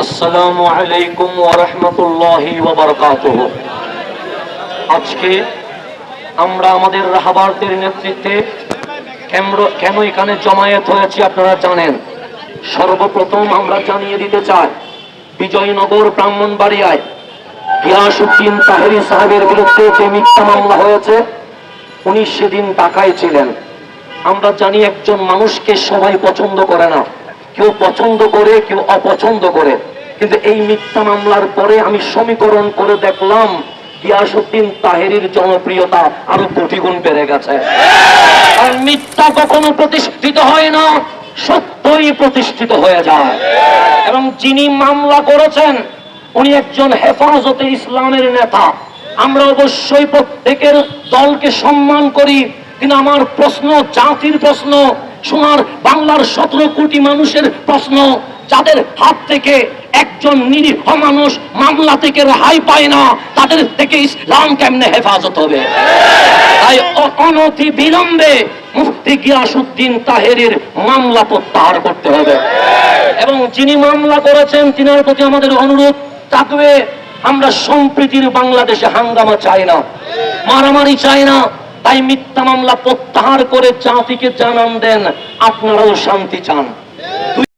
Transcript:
আসসালামু আলাইকুম ওয়া রাহমাতুল্লাহি ওয়া আজকে আমরা আমাদের রাহাবারদের নেতৃত্বে কেন এখানে জমায়েত হয়েছে আপনারা জানেন। সর্বপ্রথম আমরা জানিয়ে দিতে চাই, বিজয়নগর ব্রাহ্মণবাড়িয়ায় গিয়াসুদ্দিন তাহেরি সাহেবের বিরুদ্ধে যে মিথ্যা মামলা হয়েছে, উনি সেদিন ঢাকায় ছিলেন। আমরা জানি একজন মানুষকে সবাই পছন্দ করে না। কেউ পছন্দ করে, কেউ অপছন্দ করে। কিন্তু এই মিথ্যা মামলার পরে আমি সমীকরণ করে দেখলাম গিয়াসুদ্দিন তাহেরির জনপ্রিয়তা আরও কোটি গুণ বেড়ে গেছে। আর মিথ্যা কখনো প্রতিষ্ঠিত হয় না, সত্যই প্রতিষ্ঠিত হয়ে যায়। এবং যিনি মামলা করেছেন, উনি একজন হেফাজতে ইসলামের নেতা। আমরা অবশ্যই প্রত্যেকের দলকে সম্মান করি, কিন্তু আমার প্রশ্ন জাতির প্রশ্ন সোনার বাংলার সতেরো কোটি মানুষের প্রশ্ন, যাদের হাত থেকে একজন নিরীহ মানুষ মামলা থেকে রেহাই পায় না, তাদের থেকে ইসলাম কেমনে হেফাজত হবে? তাই অনতি বিলম্বে মুফতি গিয়াসুদ্দিন তাহেরের মামলা প্রত্যাহার করতে হবে। এবং যিনি মামলা করেছেন, তিনার প্রতি আমাদের অনুরোধ থাকবে আমরা সম্প্রীতির বাংলাদেশে হাঙ্গামা চাই না, মারামারি চাই না তাই মিথ্যা মামলা প্রত্যাহার করে জাতিকে জানান দেন আপনারাও শান্তি চান।